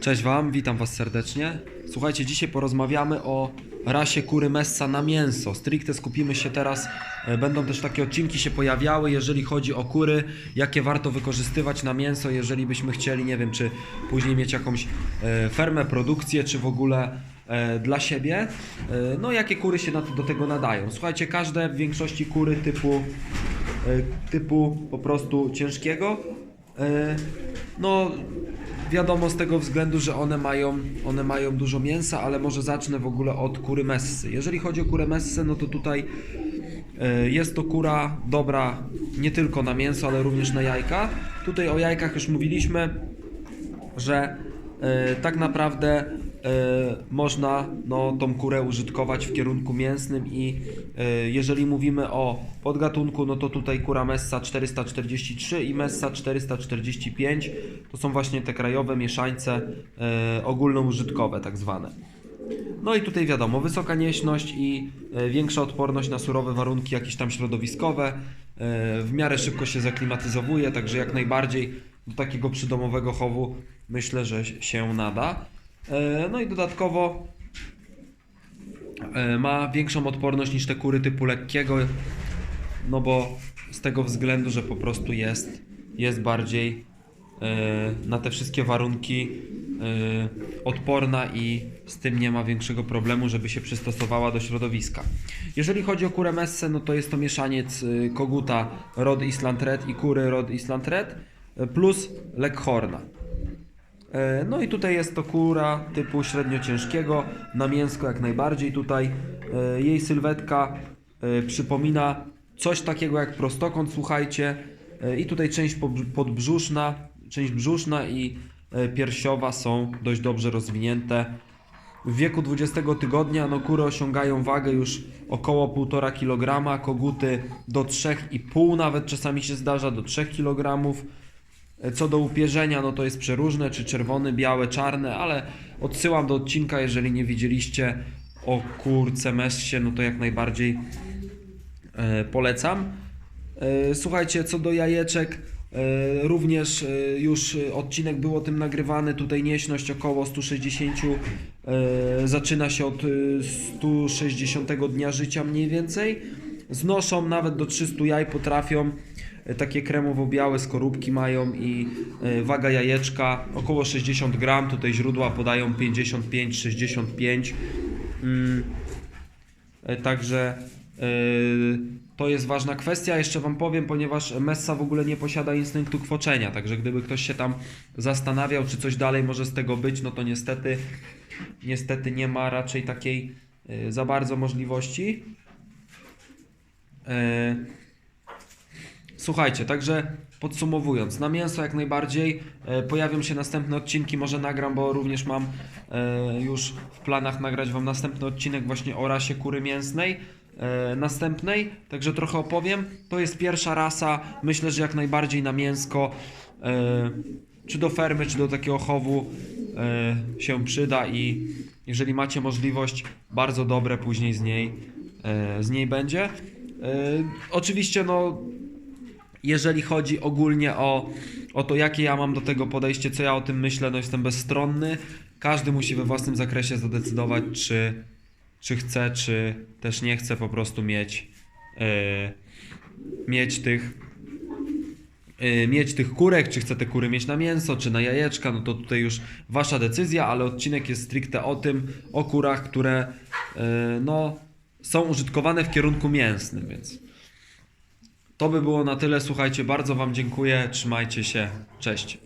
Cześć Wam, witam Was serdecznie. Słuchajcie, dzisiaj porozmawiamy o rasie kury Messa na mięso. Stricte skupimy się teraz, e, będą też takie odcinki się pojawiały, jeżeli chodzi o kury, jakie warto wykorzystywać na mięso, jeżeli byśmy chcieli, nie wiem, czy później mieć jakąś e, fermę, produkcję, czy w ogóle e, dla siebie. No, jakie kury się do tego nadają. Słuchajcie, każde w większości kury typu, typu po prostu ciężkiego, no wiadomo z tego względu, że one mają, one mają dużo mięsa, ale może zacznę w ogóle od kury messy. Jeżeli chodzi o kurę messę, no to tutaj e, jest to kura dobra nie tylko na mięso, ale również na jajka. Tutaj o jajkach już mówiliśmy, że e, tak naprawdę można no, tą kurę użytkować w kierunku mięsnym i e, jeżeli mówimy o podgatunku, no to tutaj kura Messa 443 i Messa 445 to są właśnie te krajowe mieszańce e, ogólnoużytkowe tak zwane. No i tutaj wiadomo, wysoka nieśność i e, większa odporność na surowe warunki jakieś tam środowiskowe. E, W miarę szybko się zaklimatyzowuje, także jak najbardziej do takiego przydomowego chowu myślę, że się nada. E, No i dodatkowo e, ma większą odporność niż te kury typu lekkiego, no bo z tego względu, że po prostu jest, jest bardziej e, na te wszystkie warunki odporna i z tym nie ma większego problemu, żeby się przystosowała do środowiska. Jeżeli chodzi o kurę Messę, no to jest to mieszaniec koguta Rod Island Red i kury Rod Island Red plus Leghorna. E, No i tutaj jest to kura typu średnio ciężkiego, na mięsko jak najbardziej. Tutaj e, jej sylwetka e, przypomina coś takiego jak prostokąt, słuchajcie. I tutaj część podbrzuszna, część brzuszna i piersiowa są dość dobrze rozwinięte. W wieku 20 tygodnia no, kury osiągają wagę już około 1,5 kg, koguty do 3,5 nawet czasami się zdarza, do 3 kg. Co do upierzenia, no to jest przeróżne, czy czerwone, białe, czarne, ale odsyłam do odcinka, jeżeli nie widzieliście o kurce messie, no to jak najbardziej e, polecam. E, słuchajcie, co do jajeczek, e, również e, już e, odcinek był o tym nagrywany, tutaj nieśność około 160, e, zaczyna się od e, 160 dnia życia mniej więcej. Znoszą nawet do 300 jaj, potrafią E, takie kremowo-białe skorupki mają i e, waga jajeczka około 60 gram. Tutaj źródła podają 55-65. Mm, e, Także to jest ważna kwestia. Jeszcze Wam powiem, ponieważ Messa w ogóle nie posiada instynktu kwoczenia, także gdyby ktoś się tam zastanawiał, czy coś dalej może z tego być, no to niestety, niestety nie ma raczej takiej za bardzo możliwości. E, Słuchajcie, także podsumowując, na mięso jak najbardziej e, pojawią się następne odcinki, może nagram, bo również mam e, już w planach nagrać Wam następny odcinek właśnie o rasie kury mięsnej. Następnej, także trochę opowiem. To jest pierwsza rasa, myślę, że jak najbardziej na mięsko, czy do fermy, czy do takiego chowu się przyda i jeżeli macie możliwość, bardzo dobre później z niej, z niej będzie. E, oczywiście, no, jeżeli chodzi ogólnie o, o to, jakie ja mam do tego podejście, co ja o tym myślę, no jestem bezstronny. Każdy musi we własnym zakresie zadecydować, czy, czy chce, czy też nie chce po prostu mieć, e, mieć tych e, mieć tych kurek, czy chce te kury mieć na mięso, czy na jajeczka, no to tutaj już wasza decyzja, ale odcinek jest stricte o tym, o kurach, które no, są użytkowane w kierunku mięsnym, więc to by było na tyle. Słuchajcie, bardzo Wam dziękuję. Trzymajcie się. Cześć.